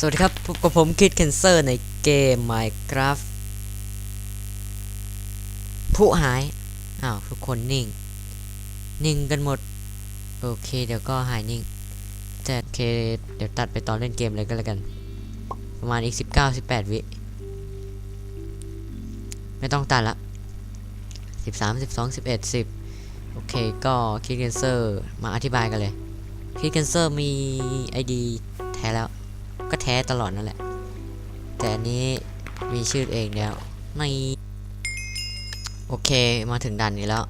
สวัสดีครับพบกับผมคิดเคนเซอร์ในเกม Minecraft ผู้หาย อ้าว ทุกคนนิ่ง นิ่งกันหมด โอเค เดี๋ยวก็หายนิ่ง แต่โอเค เดี๋ยวตัดไปตอนเล่นเกมเลยก็แล้วกัน ประมาณอีก 19 18 วิ ไม่ต้องตัดละ 13 12 11 10 โอเค ก็คิดเคนเซอร์มาอธิบายกันเลยคิดเคนเซอร์มี ID แท้แล้ว ก็แท้ตลอดนั่นแหละ แต่อันนี้มีชื่อเองแล้วไม่โอเคมาถึงด่านนี้แล้ว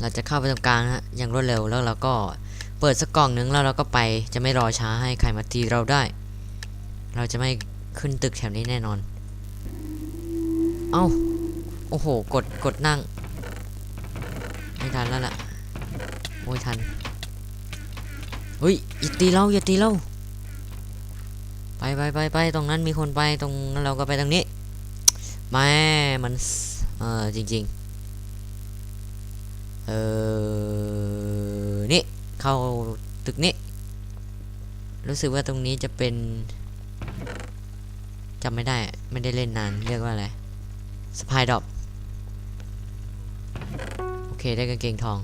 เราจะเข้าไปตรงกลางฮะอย่างรวดเร็วแล้วเราก็เปิดสักกล่องหนึงแล้วเราก็ไปจะไม่รอช้าให้ใครมาตีเราได้ เราจะไม่ขึ้นตึกแถวนี้แน่นอน เอ้าโอ้โห กดกดนั่ง ไม่ทันแล้วล่ะ โอ้ยทันเฮ้ยอย่าตีเราอย่าตีเรา ไปไปไปไปตรงนั้นมีคนไปตรงนั้นเราก็ไปตรงนี้แม่มันเออจริงๆเออนี่เข้าตึกนี้ รู้สึกว่าตรงนี้จะเป็นจำไม่ได้ไม่ได้เล่นนานเรียกว่าอะไรสปายดอปโอเคได้กางเกงทอง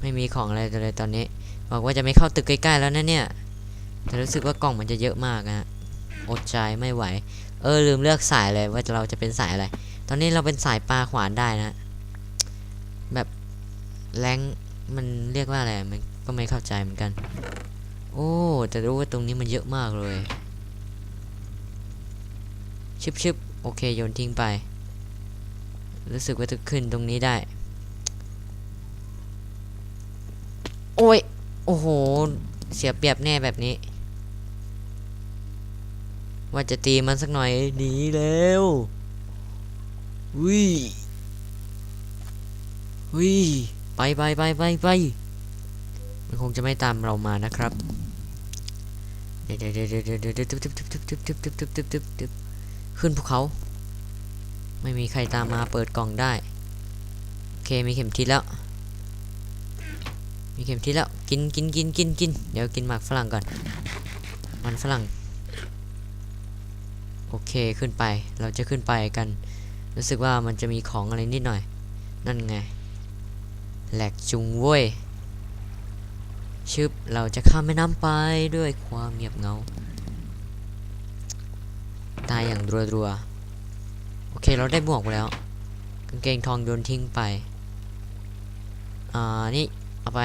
ไม่มีของอะไรเลยตอนนี้ บอกว่าจะไม่เข้าตึกใกล้ๆแล้วนะเนี่ย แต่รู้สึกว่ากล่องมันจะเยอะมากนะฮะอดใจไม่ไหว เออลืมเลือกสายเลยว่าเราจะเป็นสายอะไร ตอนนี้เราเป็นสายปลาขวานได้นะ แบบแรงมันเรียกว่าอะไร มันก็ไม่เข้าใจเหมือนกัน โอ้แต่รู้ว่าตรงนี้มันเยอะมากเลยชึบชึบโอเคโยนทิ้งไป รู้สึกว่าจะขึ้นตรงนี้ได้ โอ้ย โอ้โห เสียเปรียบแน่แบบนี้ ว่าจะตีมันสักหน่อยหนีแล้ววิวิไปไปไปไปไปมันคงจะไม่ตามเรามานะครับเดี๋ยวเดี๋ยวเดี๋ยวเดี๋ยวเดี๋ยวเดี๋ยวตึ๊บตึ๊บตึ๊บตึ๊บตึ๊บตึ๊บตึ๊บตึ๊บตึ๊บตึ๊บขึ้นภูเขา ไม่มีใครตามมาเปิดกล่องได้ โอเค มีเข็มทิศแล้ว มีเข็มทิศแล้ว กินกินกินกินกินเดี๋ยวกินหมากฝรั่งก่อน มันฝรั่ง โอเคขึ้นไป เราจะขึ้นไปกัน รู้สึกว่ามันจะมีของอะไรนิดหน่อย นั่นไง แหลกจุงเว้ย ชึบ เราจะข้ามแม่น้ำไปด้วยความเงียบเงา ตายอย่างรัวๆ โอเคเราได้บวกไปแล้ว กางเกงทองโยนทิ้งไป อ่า นี่ เอาไป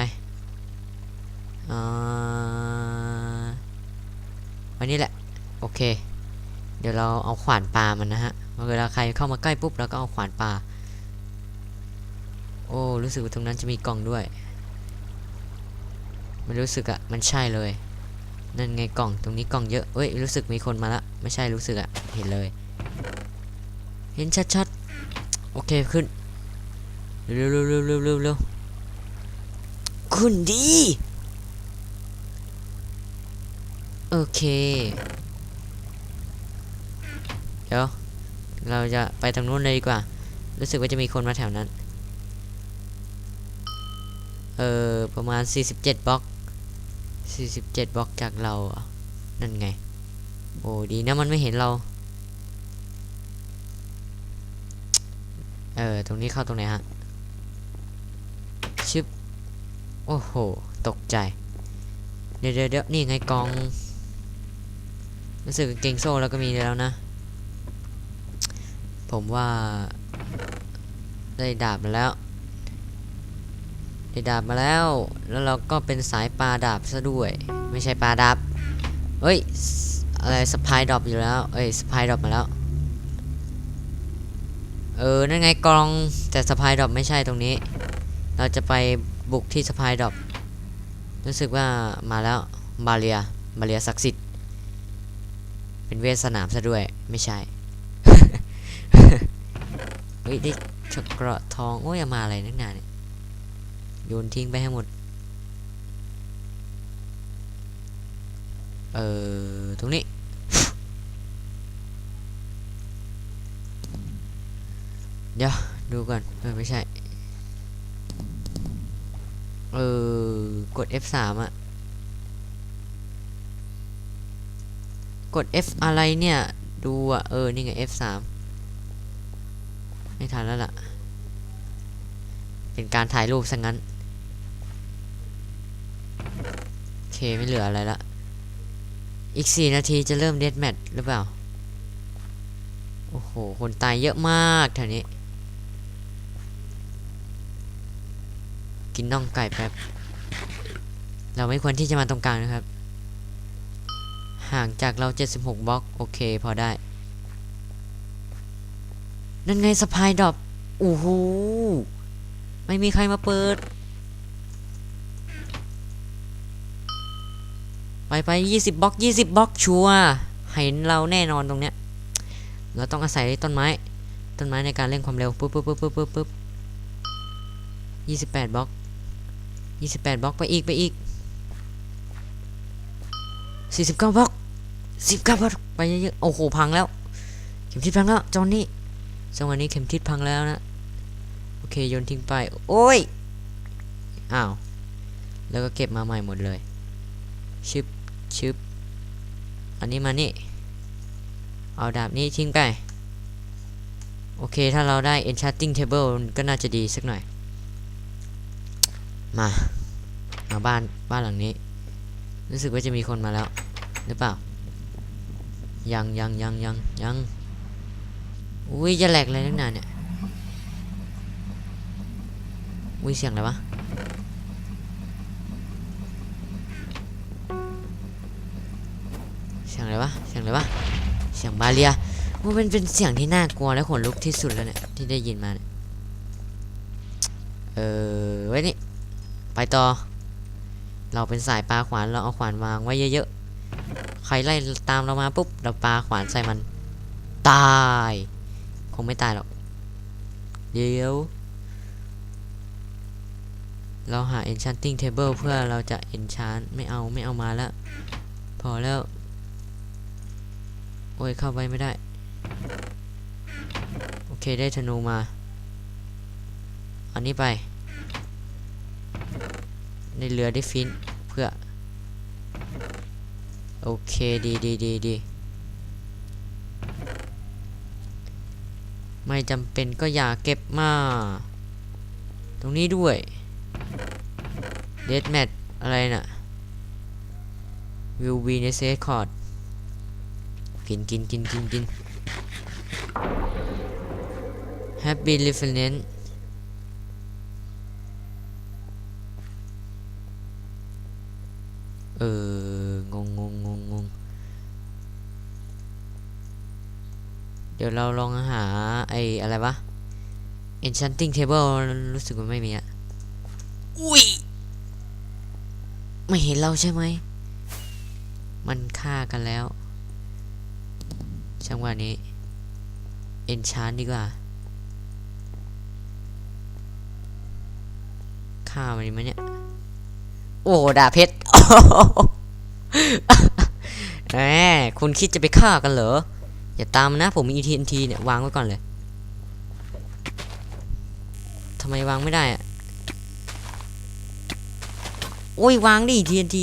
วันนี้แหละ โอเค เดี๋ยวเราเอาขวานปลามันนะฮะเวลาใครเข้ามาใกล้ปุ๊บเราก็เอาขวานปลาโอ้รู้สึกว่าตรงนั้นจะมีกล่องด้วย มันรู้สึกอะมันใช่เลย นั่นไงกล่องตรงนี้กล่องเยอะเอ้ยรู้สึกมีคนมาละไม่ใช่รู้สึกอะเห็นเลย เห็นชัดๆโอเคขึ้นเร็วเร็วเร็วเร็วเร็วเร็วขึ้นดี โอเค เดี๋ยว เราจะไปทางนู้นเลยดีกว่า รู้สึกว่าจะมีคนมาแถวนั้น เออ ประมาณ 47บล็อก 47บล็อกจากเรา นั่นไง โอ้ดีนะมันไม่เห็นเรา เออ ตรงนี้เข้าตรงไหนฮะ ชึบ โอ้โห ตกใจ เดี๋ยวเดี๋ยวนี่ไงกองรู้สึกเก่งโซ่แล้วก็มีแล้วนะ ผมว่า ได้ดาบมาแล้ว ได้ดาบมาแล้ว แล้วเราก็เป็นสายปลาดาบซะด้วย ไม่ใช่ปลาดาบเฮ้ย อะไรสปายดรอปอยู่แล้ว เอ้ยสปายดรอปมาแล้ว เออ นั่นไงกองแต่สปายดรอปไม่ใช่ตรงนี้ เราจะไป บุกที่สปายดอปรู้สึกว่ามาแล้วบาเลียบาเลียศักดิ์สิทธิ์เป็นเวทสนามซะด้วยไม่ใช่เฮ้ยได้ชกโกแลตทองโอ้ยมาอะไรนักหนาเนี่ยโยนทิ้งไปให้หมด เออตรงนี้ เดี๋ยวดูก่อนไม่ใช่ เออกด F3 อะกด F อะไรเนี่ย ดูอะเออ นี่ไง F3 ไม่ทันแล้วล่ะ เป็นการถ่ายรูปซะงงั้น โอเค ไม่เหลืออะไรละ อีก 4 นาทีจะเริ่มเดทแมทหรือเปล่า โอ้โห คนตายเยอะมากแถวนี้ กินน่องไก่แป๊บ เราไม่ควรที่จะมาตรงกลางนะครับ ห่างจากเรา 76บล็อก โอเค พอได้ นั่นไงสะพายดรอปโอ้โหไม่มีใครมาเปิด ไปไปยี่สิบบล็อกยี่สิบบล็อกชัวร์เห็นเราแน่นอนตรงเนี้ย เราต้องอาศัยต้นไม้ ต้นไม้ในการเร่งความเร็ว ปุ๊บปุ๊บปุ๊บปุ๊บปุ๊บปุ๊บยี่สิบแปดบล็อก ยี่สิบแปดบล็อกไปอีกไปอีกสี่สิบเก้าบล็อกสิบเก้าบล็อกไปเยอะๆโอ้โหพังแล้ว เข็มทิศพังแล้วจอนนี่จังหวะนี้เข็มทิศพังแล้วนะ โอเคโยนทิ้งไป โอ้ย อ้าว แล้วก็เก็บมาใหม่หมดเลย ชึบชึบอันนี้มานี่ เอาดาบนี้ทิ้งไป โอเคถ้าเราได้ enchanting table ก็น่าจะดีสักหน่อย มาเอาบ้านบ้านหลังนี้ รู้สึกว่าจะมีคนมาแล้ว หรือเปล่า ยังยังยังยังยังอุ้ยจะแหลกอะไรนักหนาเนี่ยอุ้ยเสียงอะไรวะเสียงอะไรวะเสียงอะไรวะเสียงบาเลียมันเป็นเป็นเสียงที่น่ากลัวและขนลุกที่สุดแล้วเนี่ยที่ได้ยินมาเนี่ยเออไว้นี่ ไปต่อ เราเป็นสายปลาขวานเราเอาขวานวางไว้เยอะๆ ใครไล่ตามเรามาปุ๊บเราปลาขวานใส่มัน ตาย คงไม่ตายหรอก เดี๋ยว เราหา enchanting table เพื่อเราจะ enchant ไม่เอาไม่เอามาแล้ว พอแล้ว โอ้ยเข้าไปไม่ได้ โอเคได้ธนูมา อันนี้ไป ในเรือได้ฟินเพื่อ โอเคดีดีดีดีไม่จำเป็นก็อย่าเก็บมา ตรงนี้ด้วยเดดแมทอะไรน่ะวิววีในเซคคอร์ดกินกินกินกินกิน Happy Reference เอองงงงงงงเดี๋ยวเราลองหาไออะไรวะ Enchanting Table รู้สึกว่าไม่มีอะอุ้ย ไม่เห็นเราใช่ไหม มันฆ่ากันแล้วจังหวะนี้ Enchant ดีกว่าฆ่ามันดีไหมเนี่ย โอ้ดาบเพชร แหมคุณคิดจะไปฆ่ากันเหรอ อย่าตามนะผมมี TNT เนี่ยวางไว้ก่อนเลยทำไมวางไม่ได้อะโอ้ยวางดิ TNT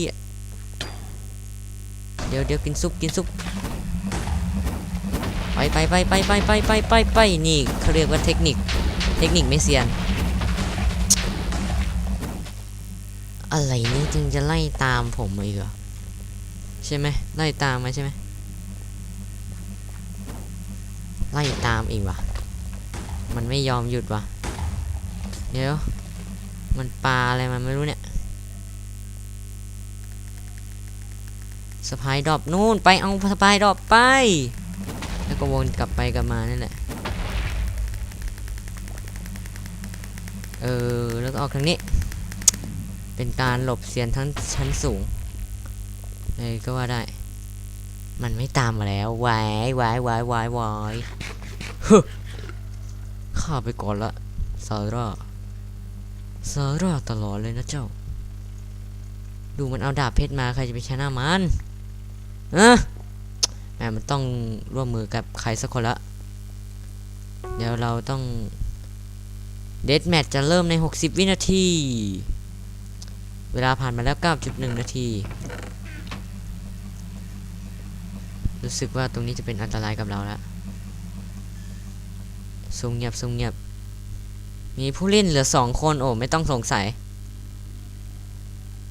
เดี๋ยวเดี๋ยวกินซุปกินซุปไปไปไปไปไปไปไปไปไปนี่เขาเรียกว่าเทคนิค เทคนิคไม่เซียน อะไรนี่จึงจะไล่ตามผมมาอีกเหรอใช่ไหมไล่ตามมาใช่ไหมไล่ตามอีกวะมันไม่ยอมหยุดวะเดี๋ยว มันปลาอะไรมันไม่รู้เนี่ยสะพายดรอปนู่นไปเอาสะพายดรอปไป แล้วก็วนกลับไปกลับมานั่นแหละเออแล้วก็ออกทางนี้ เป็นการหลบเสียนทั้งชั้นสูงเลยก็ว่าได้ มันไม่ตามมาแล้ววายวายวายวายวายฮึข้าไปก่อนละซาร่าซาร่าตลอดเลยนะเจ้า ดูมันเอาดาบเพชรมาใครจะไปชนะมันเอะแหมมันต้องร่วมมือกับใครสักคนละ เดี๋ยวเราต้องเดทแมทจะเริ่มใน 60 วินาที เวลาผ่านมาแล้ว 9.1 นาที รู้สึกว่าตรงนี้จะเป็นอันตรายกับเราแล้วซุ่มเงียบซุ่มเงียบ มีผู้เล่นเหลือสองคนโอ้ไม่ต้องสงสัย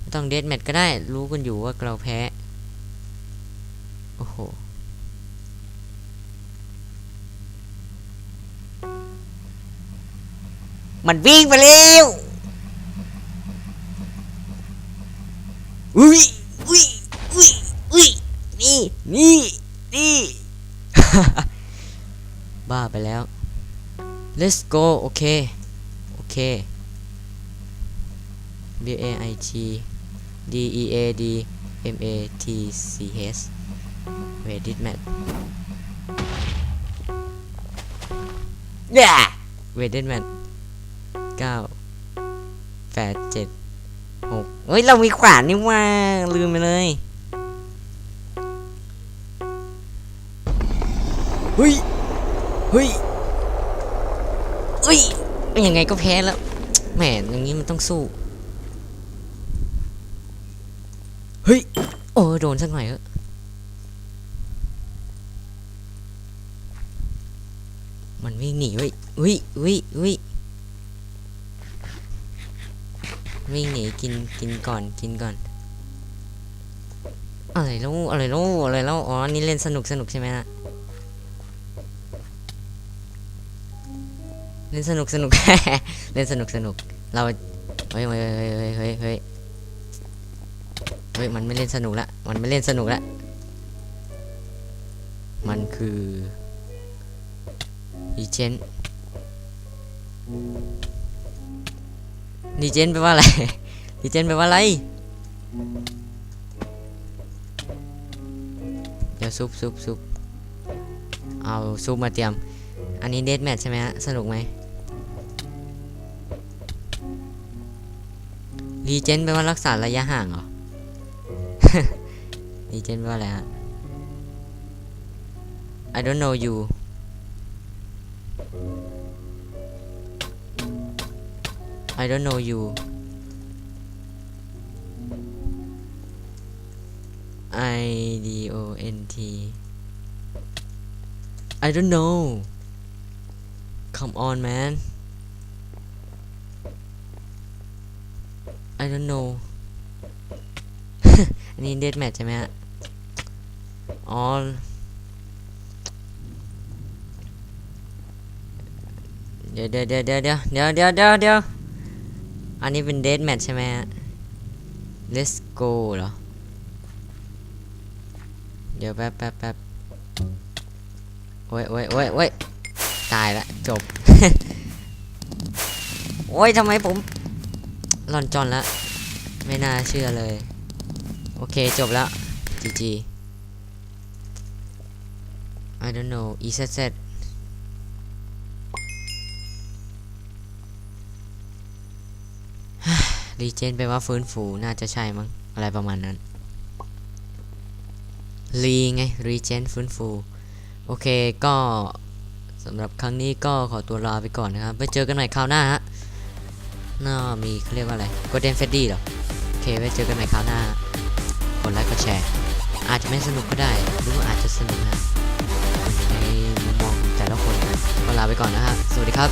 ไม่ต้องเดทแมทก็ได้ รู้กันอยู่ว่าเราแพ้ โอ้โหมันวิ่งไปเร็ว อุ้ยอุ้ยอุ้ยอุ้ยนี่นี่นี่บ้าไปแล้ว let's go โอเค โอเค B A I T D E A D M A T C H Wait did Matt yeah Wait did Matt เก้าแปดเจ็ดหก เฮ้ย เรามีขวานนี่ว่า ลืมไปเลยเฮ้ยเฮ้ยเฮ้ยยังไงก็แพ้แล้วแหมอย่างนี้มันต้องสู้เฮ้ยโอ้โดนสักหน่อยเถอะมันวิ่งหนีเว้ยอุ้ยอุ้ยอุ้ย วิ่งหนีกินกินก่อนกินก่อนอะไรแล้วอะไรแล้วอะไรแล้วอ๋อนี่เล่นสนุกสนุกใช่ไหมฮะเล่นสนุกสนุก เล่นสนุกสนุก เราเฮ้ยเฮ้ยเฮ้ยเฮ้ยเฮ้ยเฮ้ยเฮ้ยมันไม่เล่นสนุกละมันไม่เล่นสนุกละมันคือดีเจน ดีเจนแปลว่าอะไรดีเจนแปลว่าอะไร เดี๋ยวซุปซุปซุปเอาซุปมาเตรียม อันนี้เดทแมทใช่ไหมฮะ สนุกไหมรีเจนแปลว่ารักษาระยะห่างเหรอรีเจนแปลว่าอะไรฮะ I don't know you I don't know you I D O N T I don't know Come on man I don't know อันนี้เดทแมทใช่ไหมฮะอ๋อ เดี๋ยวเดี๋ยวเดี๋ยวเดี๋ยวเดี๋ยวเดี๋ยวเดี๋ยว อันนี้เป็นเดทแมทใช่ไหมฮะ Let's go เหรอ เดี๋ยวแป๊บแป๊บแป๊บโอ้ยโอ้ยโอ้ยโอ้ยตายละจบ โอ้ยทำไมผมหลอนจอนละ ไม่น่าเชื่อเลย โอเคจบแล้ว GG I don't know EZZ รีเจนไปลว่าฟื้นฟูน่าจะใช่มั้งอะไรประมาณนั้นรีไงรีเจนฟื้นฟู โอเคก็สำหรับครั้งนี้ก็ขอตัวลาไปก่อนนะครับ ไปเจอกันใหม่คราวหน้าฮะน่ามีเขาเรียกว่าอะไร Golden Freddy เหรอ โอเค ไว้เจอกันใหม่คราวหน้ากดไลค์กดแชร์ อาจจะไม่สนุกก็ได้ หรือว่าอาจจะสนุกนะมันอยู่ในมุมมองของแต่ละคนนะก็ลาไปก่อนนะฮะ สวัสดีครับ